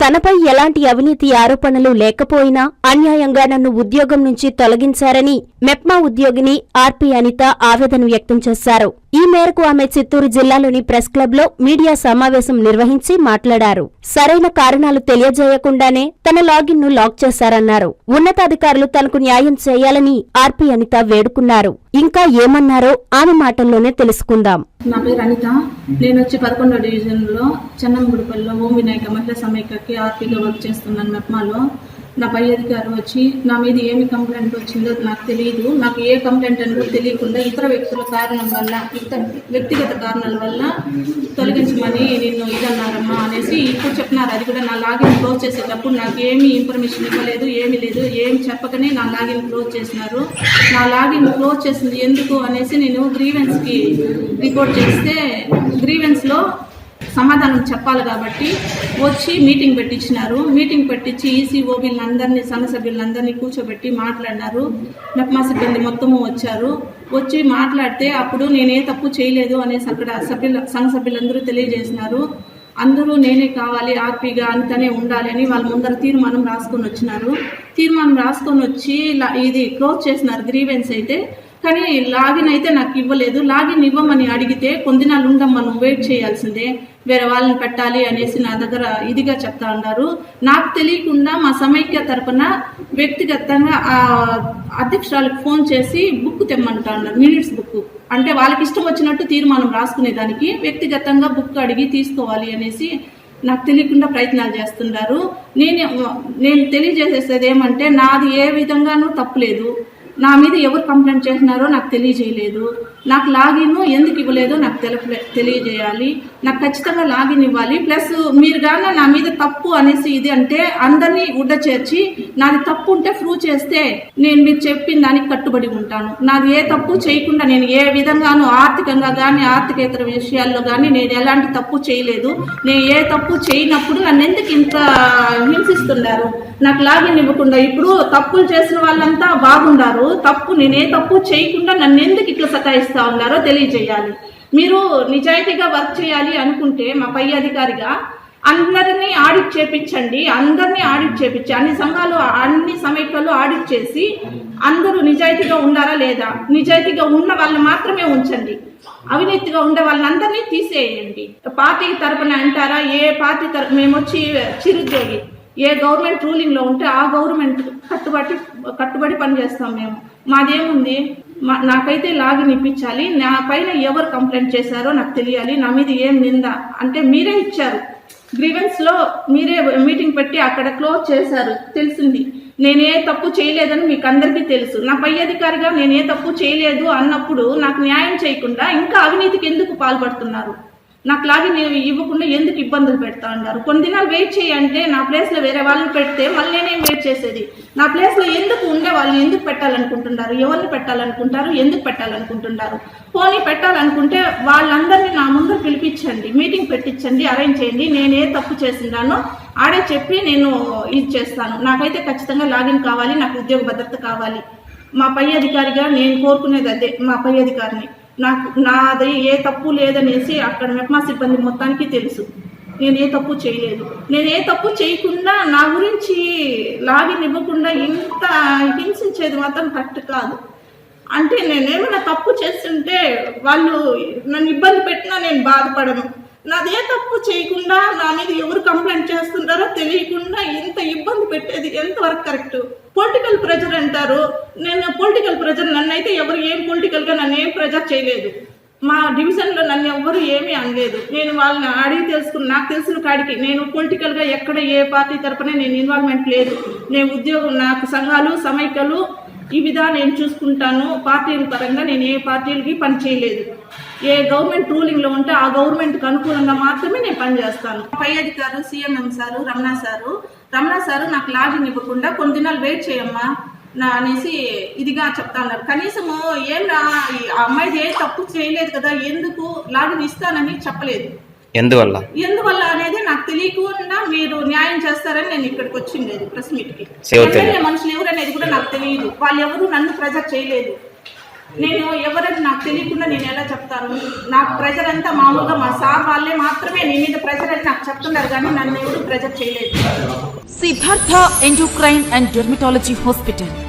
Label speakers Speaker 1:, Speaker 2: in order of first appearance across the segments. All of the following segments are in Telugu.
Speaker 1: తనపై ఎలాంటి అవినీతి ఆరోపణలు లేకపోయినా అన్యాయంగా నన్ను ఉద్యోగం నుంచి తొలగించారని మెప్మా ఉద్యోగిని ఆర్పి అనిత ఆవేదన వ్యక్తం చేశారు. ఈ మేరకు ఆమె చిత్తూరు జిల్లాలోని ప్రెస్ క్లబ్లో మీడియా సమావేశం నిర్వహించి మాట్లాడారు. సరైన కారణాలు తెలియజేయకుండానే తన లాగిన్ను లాక్ చేశారన్నారు. ఉన్నతాధికారులు తనకు న్యాయం చేయాలని ఆర్పి అనిత వేడుకున్నారు. ఇంకా ఏమన్నారో ఆమె మాటల్లోనే తెలుసుకుందాం.
Speaker 2: నా పేరు అనిత. నేను వచ్చి పదకొండో డివిజన్లో చెన్నంగుడిపల్లిలో ఓం వినాయక మహిళా సమైక్యకి ఆర్పీగా వర్క్ చేస్తున్నాను మెప్మాలో. నా పై అధికారి వచ్చి నా మీద ఏమి కంప్లైంట్ వచ్చిందో నాకు తెలియదు నాకు ఏ కంప్లైంట్ అని కూడా తెలియకుండా ఇతర వ్యక్తుల కారణం వల్ల ఇతర వ్యక్తిగత కారణాల వల్ల తొలగించమని నిన్ను ఇదన్నారమ్మా అనేసి ఇప్పుడు చెప్తున్నారు అది కూడా నా లాగిన్ క్లోజ్ చేసేటప్పుడు నాకు ఏమీ ఇన్ఫర్మేషన్ ఇవ్వలేదు ఏమీ లేదు ఏం చెప్పకనే నా లాగిన్ క్లోజ్ చేసినారు. నా లాగిన్ క్లోజ్ చేసింది ఎందుకు అనేసి నేను గ్రీవెన్స్కి రిపోర్ట్ చేస్తే గ్రీవెన్స్లో సమాధానం చెప్పాలి కాబట్టి వచ్చి మీటింగ్ పెట్టించినారు. మీటింగ్ పెట్టించి ఈసీ వీళ్ళందరినీ సంఘ సభ్యులందరినీ కూర్చోబెట్టి మాట్లాడినారు. మెప్మా సిబ్బంది మొత్తము వచ్చారు. వచ్చి మాట్లాడితే అప్పుడు నేనే తప్పు చేయలేదు అనేసి అక్కడ సభ్యుల సంఘ సభ్యులందరూ తెలియజేసినారు. అందరూ నేనే కావాలి ఆర్పీగా అంతనే ఉండాలి అని వాళ్ళ ముందర తీర్మానం రాసుకొని వచ్చినారు. తీర్మానం రాసుకొని వచ్చి ఇలా- ఇది క్లోజ్ చేసినారు గ్రీవెన్స్ అయితే. కానీ లాగిన్ అయితే నాకు ఇవ్వలేదు. లాగిన్ ఇవ్వమని అడిగితే కొద్దినాలు ఉండమ్మా నువ్వు వెయిట్ చేయాల్సిందే. వేరే వాళ్ళని పెట్టాలి అనేసి నా దగ్గర ఇదిగా చెప్తా ఉన్నారు. నాకు తెలియకుండా మా సమైక్య తరపున వ్యక్తిగతంగా ఆ అధ్యక్షురాలకు ఫోన్ చేసి బుక్ తెమ్మంటా ఉన్నారు. Minutes book. అంటే వాళ్ళకి ఇష్టం వచ్చినట్టు తీర్మానం రాసుకునే దానికి వ్యక్తిగతంగా బుక్ అడిగి తీసుకోవాలి అనేసి నాకు తెలియకుండా ప్రయత్నాలు చేస్తున్నారు. నేను నేను తెలియజేసేది ఏమంటే నాది ఏ విధంగానూ తప్పులేదు నా మీద ఎవరు కంప్లైంట్ చేసినారో నాకు తెలియజేయలేదు. నాకు లాగిన్ ఎందుకు ఇవ్వలేదో నాకు తెలపలే తెలియజేయాలి. నాకు ఖచ్చితంగా లాగిన్ ఇవ్వాలి. ప్లస్ మీరు కానీ నా మీద తప్పు అనేసి ఇది అంటే అందరినీ ఉడ్డ చేర్చి నాది తప్పు ఉంటే ప్రూవ్ చేస్తే నేను మీరు చెప్పిన దానికి కట్టుబడి ఉంటాను. నాది ఏ తప్పు చేయకుండా నేను ఏ విధంగానూ ఆర్థికంగా కానీ ఆర్థికేతర విషయాల్లో కానీ నేను ఎలాంటి తప్పు చేయలేదు. నేను ఏ తప్పు చేయనప్పుడు నన్ను ఎందుకు ఇంత హింసిస్తున్నారు? నాకు లాగిన్ ఇవ్వకుండా ఇప్పుడు తప్పులు చేసిన వాళ్ళంతా బాగుండారు. తప్పు నేనే తప్పు చేయకుండా నన్ను ఎందుకు ఇట్లా చేస్తూ ఉన్నారో తెలియజేయాలి. మీరు నిజాయితీగా వర్క్ చేయాలి అనుకుంటే మా పై అధికారిగా అందరినీ ఆడిట్ చేపించండి అందరినీ ఆడిట్ చేపించి అన్ని సంఘాలు అన్ని సమయంలో ఆడిట్ చేసి అందరూ నిజాయితీగా ఉన్నారా లేదా? నిజాయితీగా ఉన్న వాళ్ళని మాత్రమే ఉంచండి. అవినీతిగా ఉండే వాళ్ళందరినీ తీసేయండి. పార్టీ తరపున అంటారా? ఏ పార్టీ తరపు మేము వచ్చి చిరుద్యోగి ఏ గవర్నమెంట్ రూలింగ్లో ఉంటే ఆ గవర్నమెంట్ కట్టుబడి కట్టుబడి పనిచేస్తాం మేము. మాదేముంది? నాకైతే లాగిన్ ఇప్పించాలి నా పైన ఎవరు కంప్లైంట్ చేశారో నాకు తెలియాలి. నా మీద ఏం నింద? అంటే మీరే ఇచ్చారు. గ్రీవెన్స్లో మీరే మీటింగ్ పెట్టి అక్కడ క్లోజ్ చేశారు. తెలిసింది. నేనే తప్పు చేయలేదని మీకు అందరికీ తెలుసు. నా పై అధికారిగా నేనే తప్పు చేయలేదు అన్నప్పుడు నాకు న్యాయం చేయకుండా ఇంకా అవినీతికి ఎందుకు పాల్పడుతున్నారు? నాకు లాగిన్ ఇవ్వకుండా ఎందుకు ఇబ్బందులు పెడతా అన్నారు. కొన్ని దినాలు వెయిట్ చేయంటే నా ప్లేస్లో వేరే వాళ్ళని పెడితే మళ్ళీ నేను వెయిట్ చేసేది? నా ప్లేస్లో ఎందుకు ఉండే వాళ్ళని ఎందుకు పెట్టాలనుకుంటున్నారు? ఎవరిని పెట్టాలనుకుంటారు? ఎందుకు పెట్టాలనుకుంటున్నారు? పోనీ పెట్టాలనుకుంటే వాళ్ళందరినీ నా ముందు పిలిపించండి మీటింగ్ పెట్టించండి అరేంజ్ చేయండి. నేను ఏ తప్పు చేసినానో ఆడే చెప్పి నేను ఇది చేస్తాను. నాకైతే ఖచ్చితంగా లాగిన్ కావాలి నాకు ఉద్యోగ భద్రత కావాలి. మా పై అధికారిగా నేను కోరుకునేది అదే మా పై అధికారిని. నాకు నాది ఏ తప్పు లేదనేసి అక్కడ మెప్మా సిబ్బంది మొత్తానికి తెలుసు. నేను ఏ తప్పు చేయలేదు. నేను ఏ తప్పు చేయకుండా నా గురించి లాగిన్ ఇవ్వకుండా ఇంత హింసించేది మాత్రం కరెక్ట్ కాదు. అంటే నేనేమైనా తప్పు చేస్తుంటే వాళ్ళు నన్ను ఇబ్బంది పెట్టినా నేను బాధపడను. నాదే తప్పు చేయకుండా నా మీద ఎవరు కంప్లైంట్ చేస్తుంటారో తెలియకుండా ఇంత ఇబ్బంది పెట్టేది ఎంతవరకు కరెక్ట్? పొలిటికల్ ప్రెజర్ అంటారు. నేను పొలిటికల్ ప్రెజర్ నన్ను అయితే ఎవరు ఏం పొలిటికల్గా నన్ను ఏం ప్రెజర్ చేయలేదు. మా డివిజన్లో నన్ను ఎవ్వరు ఏమీ అనలేదు. నేను వాళ్ళని అడిగి తెలుసుకుని నాకు తెలిసిన కాడికి నేను పొలిటికల్గా ఎక్కడ ఏ పార్టీ తరపున నేను ఇన్వాల్వ్మెంట్ లేదు. నేను ఉద్యోగం నాకు సంఘాలు సమైక్యలు ఈ విధా నేను చూసుకుంటాను. పార్టీల పరంగా నేను ఏ పార్టీలకి పని చేయలేదు. ఏ గవర్నమెంట్ రూలింగ్లో ఉంటే ఆ గవర్నమెంట్కి అనుకూలంగా మాత్రమే నేను పనిచేస్తాను పై అధికారులు CMM sir Ramana sir. Ramana sir నాకు లాగిన్ ఇవ్వకుండా కొన్ని దినాలు వెయిట్ చేయమ్మా నా అనేసి ఇదిగా చెప్తా ఉన్నారు కనీసము ఏం రా ఈ అమ్మాయిది ఏ తప్పు చేయలేదు కదా ఎందుకు లాగిన్ ఇస్తానని చెప్పలేదు.
Speaker 3: ఎందువల్ల?
Speaker 2: ఎందువల్ల అనేది నాకు తెలియకుండా మీరు న్యాయం చేస్తారని నేను ఇక్కడికి వచ్చిండేది ప్రెస్
Speaker 3: మీట్కి?
Speaker 2: ఎమ్మెల్యే మనుషులు ఎవరు అనేది కూడా నాకు తెలియదు. వాళ్ళు ఎవరు నన్ను ప్రెజర్ చేయలేదు. నేను ఎవరైనా నాకు తెలియకుండా నేను ఎలా చెప్తాను? నాకు ప్రెజర్ అంతా మామూలుగా మా సార్ వాళ్ళే మాత్రమే నేను మీద ప్రెజర్ అని నాకు చెప్తున్నారు కానీ నన్ను ఎవరు ప్రెజర్ చేయలేదు.
Speaker 3: Siddhartha endocrine and dermatology hospital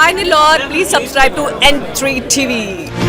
Speaker 4: Hi Nilor, please subscribe to N3 TV.